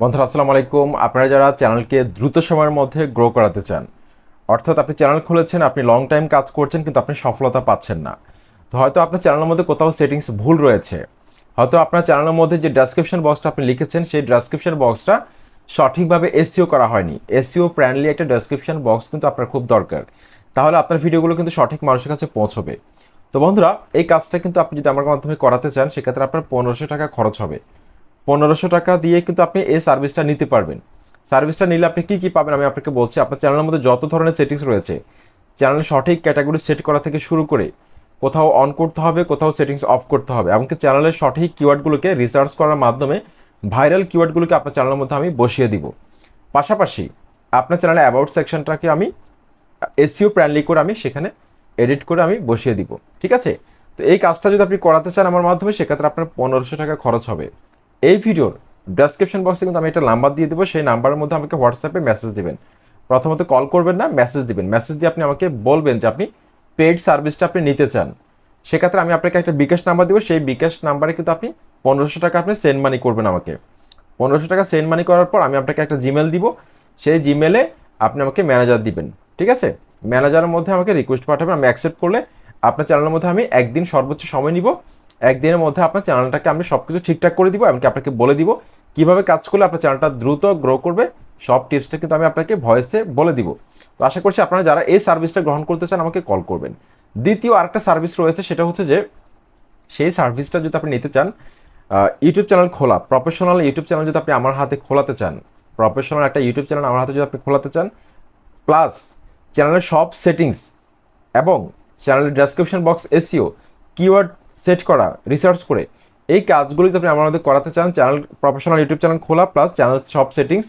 বন্ধুরা, আসসালামু আলাইকুম। আপনারা যারা চ্যানেলকে দ্রুত সময়ের মধ্যে গ্রো করাতে চান, অর্থাৎ আপনি চ্যানেল খুলেছেন, আপনি লং টাইম কাজ করছেন, কিন্তু আপনি সফলতা পাচ্ছেন না। তো হয়তো আপনার চ্যানেলের মধ্যে কোথাও সেটিংস ভুল রয়েছে। হয়তো আপনার চ্যানেলের মধ্যে যে ডেসক্রিপশন বক্সটা আপনি লিখেছেন, সেই ডেসক্রিপশন বক্সটা সঠিকভাবে এসিও করা হয়নি। এসিও প্র্যানলি একটা ডেসক্রিপশন বক্স কিন্তু আপনার খুব দরকার। তাহলে আপনার ভিডিওগুলো কিন্তু সঠিক মানুষের কাছে পৌঁছবে। তো বন্ধুরা, এই কাজটা কিন্তু আপনি যদি আমার মাধ্যমে করাতে চান, সেক্ষেত্রে আপনার পনেরোশো টাকা খরচ হবে। পনেরোশো টাকা দিয়ে কিন্তু আপনি এই সার্ভিসটা নিতে পারবেন। সার্ভিসটা নিলে আপনি কী কী পাবেন আমি আপনাকে বলছি। আপনার চ্যানেলের মধ্যে যত ধরনের সেটিংস রয়েছে চ্যানেলের সঠিক ক্যাটাগরি সেট করা থেকে শুরু করে কোথাও অন করতে হবে, কোথাও সেটিংস অফ করতে হবে। এমনকি চ্যানেলের সঠিক কিওয়ার্ডগুলোকে রিসার্চ করার মাধ্যমে ভাইরাল কিওয়ার্ডগুলোকে আপনার চ্যানেলের মধ্যে আমি বসিয়ে দিব। পাশাপাশি আপনার চ্যানেলে অ্যাবাউট সেকশনটাকে আমি এসিও প্ল্যানলি করে আমি সেখানে এডিট করে আমি বসিয়ে দিব। ঠিক আছে? তো এই কাজটা যদি আপনি করাতে চান আমার মাধ্যমে, সেক্ষেত্রে আপনার পনেরোশো টাকা খরচ হবে। এই ভিডিওর ডেসক্রিপশন বক্সে কিন্তু আমি একটা নাম্বার দিয়ে দেবো, সেই নাম্বারের মধ্যে আমাকে হোয়াটসঅ্যাপে মেসেজ দেবেন। প্রথমত কল করবেন না মেসেজ দিবেন। মেসেজ দিয়ে আপনি আমাকে বলবেন যে আপনি পেড সার্ভিসটা আপনি নিতে চান। সেক্ষেত্রে আমি আপনাকে একটা বিকাশ নাম্বার দেবো, সেই বিকাশ নাম্বারে কিন্তু আপনি পনেরোশো টাকা আপনি সেন্ড মানি করবেন আমাকে। পনেরোশো টাকা সেন্ড মানি করার পর আমি আপনাকে একটা জিমেল দিব, সেই জিমেলে আপনি আমাকে ম্যানেজার দিবেন, ঠিক আছে? ম্যানেজারের মধ্যে আমাকে রিকোয়েস্ট পাঠাবেন, আমি অ্যাকসেপ্ট করলে আপনার চ্যানেলের মধ্যে আমি একদিন সর্বোচ্চ সময় নিব একদিনের মধ্যে আপনার চ্যানেলটাকে আমি সব কিছু ঠিকঠাক করে দিব, এমনকি আপনাকে বলে দিব কীভাবে কাজ করলে আপনার চ্যানেলটা দ্রুত গ্রো করবে। সব টিপসটা কিন্তু আমি আপনাকে ভয়েসে বলে দিব। তো আশা করছি আপনারা যারা এই সার্ভিসটা গ্রহণ করতে চান আমাকে কল করবেন। দ্বিতীয় আরেকটা সার্ভিস রয়েছে, সেটা হচ্ছে যে সেই সার্ভিসটা যদি আপনি নিতে চান ইউটিউব চ্যানেল খোলা প্রফেশনাল ইউটিউব চ্যানেল যদি আপনি আমার হাতে খোলাতে চান প্রফেশনাল একটা ইউটিউব চ্যানেল আমার হাতে যদি আপনি খোলাতে চান প্লাস চ্যানেলের সব সেটিংস এবং চ্যানেলের description box SEO keyword set করা রিসার্চ করে। এই কাজগুলি যদি আপনি মধ্যে করাতে চান। চ্যানেল প্রফেশনাল ইউটিউব চ্যানেল খোলা প্লাস চ্যানেল সব সেটিংস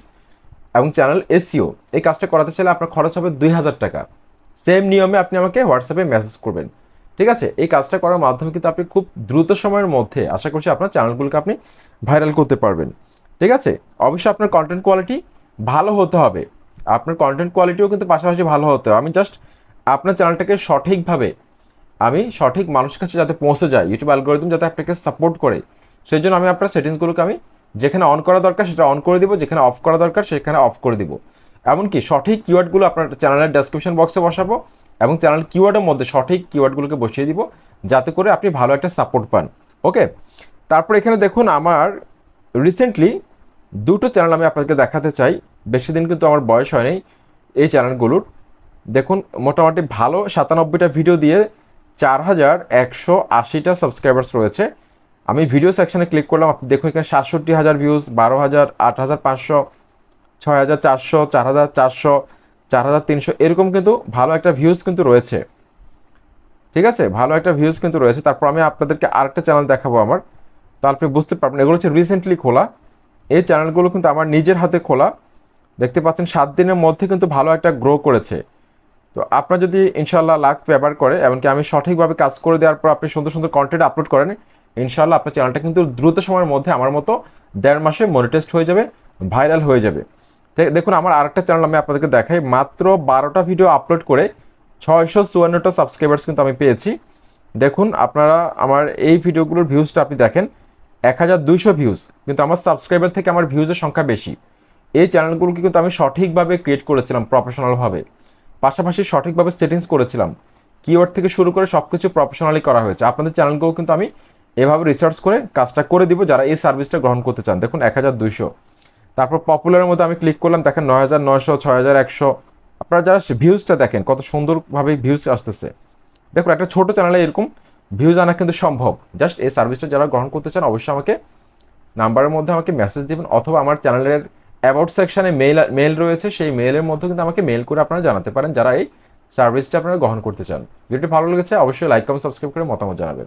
এবং চ্যানেল এসিও এই কাজটা করাতে চাইলে আপনার খরচ হবে দুই হাজার টাকা। সেম নিয়মে আপনি আমাকে হোয়াটসঅ্যাপে মেসেজ করবেন। ঠিক আছে? এই কাজটা করার মাধ্যমে কিন্তু আপনি খুব দ্রুত সময়ের মধ্যে, আশা করছি আপনার চ্যানেলগুলোকে আপনি ভাইরাল করতে পারবেন। ঠিক আছে? অবশ্যই আপনার কন্টেন্ট কোয়ালিটি ভালো হতে হবে। আপনার কন্টেন্ট কোয়ালিটিও কিন্তু পাশাপাশি ভালো হতে হবে। আমি জাস্ট আপনার চ্যানেলটাকে সঠিকভাবে আমি সঠিক মানুষের কাছে যাতে পৌঁছে যায় ইউটিউব অ্যালগোরিদম যাতে আপনাকে সাপোর্ট করে সেই জন্য আমি আপনার সেটিংসগুলোকে আমি যেখানে অন করা দরকার সেটা অন করে দিব, যেখানে অফ করা দরকার সেখানে অফ করে দিব। এমনকি সঠিক কিওয়ার্ডগুলো আপনার চ্যানেলের ডেসক্রিপশন বক্সে বসাবো এবং চ্যানেল কিওয়ার্ডের মধ্যে সঠিক কিওয়ার্ডগুলোকে বসিয়ে দিব, যাতে করে আপনি ভালো একটা সাপোর্ট পান। ওকে তারপর এখানে দেখুন আমার রিসেন্টলি দুটো চ্যানেল আমি আপনাদেরকে দেখাতে চাই। বেশি দিন কিন্তু আমার বয়স হয়নি এই চ্যানেলগুলোর দেখুন মোটামুটি ভালো সাতানব্বইটা ভিডিও দিয়ে চার হাজার একশো আশিটা সাবস্ক্রাইবার্স রয়েছে। আমি ভিডিও সেকশনে ক্লিক করলাম, আপনি দেখুন এখানে সাতষট্টি হাজার ভিউজ বারো হাজার, আট হাজার পাঁচশো, ছয় হাজার চারশো, চার হাজার চারশো, চার হাজার তিনশো, এরকম কিন্তু ভালো একটা ভিউজ কিন্তু রয়েছে। ঠিক আছে? ভালো একটা ভিউজ কিন্তু রয়েছে। তারপর আমি আপনাদেরকে আরেকটা চ্যানেল দেখাবো আমার। তো আপনি বুঝতে পারবেন, এগুলো হচ্ছে রিসেন্টলি খোলা। এই চ্যানেলগুলো কিন্তু আমার নিজের হাতে খোলা। দেখতে পাচ্ছেন, সাত দিনের মধ্যে কিন্তু ভালো একটা গ্রো করেছে। তো আপনার যদি ইনশাল্লাহ লাখ ব্যবহার করে, এমনকি আমি সঠিকভাবে কাজ করে দেওয়ার পর আপনি সুন্দর সুন্দর কন্টেন্ট আপলোড করেন ইনশাল্লাহ আপনার চ্যানেলটা কিন্তু দ্রুত সময়ের মধ্যে আমার মতো দেড় মাসে মনিটেস্ট হয়ে যাবে ভাইরাল হয়ে যাবে। দেখুন, আমার আরেকটা চ্যানেল আমি আপনাদেরকে দেখাই, মাত্র বারোটা ভিডিও আপলোড করে ছয়শো চুয়ান্নটা সাবস্ক্রাইবার্স কিন্তু আমি পেয়েছি। দেখুন, আপনারা আমার এই ভিডিওগুলোর ভিউজটা আপনি দেখেন এক হাজার দুইশো ভিউজ কিন্তু আমার সাবস্ক্রাইবার থেকে আমার ভিউজের সংখ্যা বেশি। এই চ্যানেলগুলোকে কিন্তু আমি সঠিকভাবে ক্রিয়েট করেছিলাম প্রফেশনালভাবে পাশাপাশি সঠিকভাবে সেটিংস করেছিলাম। কিওয়ার্ড থেকে শুরু করে সব কিছু প্রফেশনালি করা হয়েছে। আপনাদের চ্যানেলগুলো কিন্তু আমি এভাবে রিসার্চ করে কাজটা করে দিব যারা এই সার্ভিসটা গ্রহণ করতে চান। দেখুন, এক হাজার দুইশো। তারপর পপুলারের মধ্যে আমি ক্লিক করলাম, দেখেন নয় হাজার নয়শো, ছয় হাজার একশো। আপনারা যারা ভিউজটা দেখেন, কত সুন্দরভাবে ভিউজ আসতেছে। দেখুন, একটা ছোট চ্যানেলে এরকম ভিউজ আনা কিন্তু সম্ভব। জাস্ট এই সার্ভিসটা যারা গ্রহণ করতে চান, অবশ্যই আমাকে নাম্বারের মধ্যে আমাকে মেসেজ দিবেন অথবা আমার চ্যানেলের অ্যাবাউট সেকশানে মেল মেল রয়েছে, সেই মেলের মধ্যে কিন্তু আমাকে মেল করে আপনারা জানাতে পারেন, যারা এই সার্ভিসটা আপনারা গ্রহণ করতে চান। ভিডিওটি ভালো লেগেছে, অবশ্যই লাইক কমেন্ট সাবস্ক্রাইব করে মতামত জানাবেন।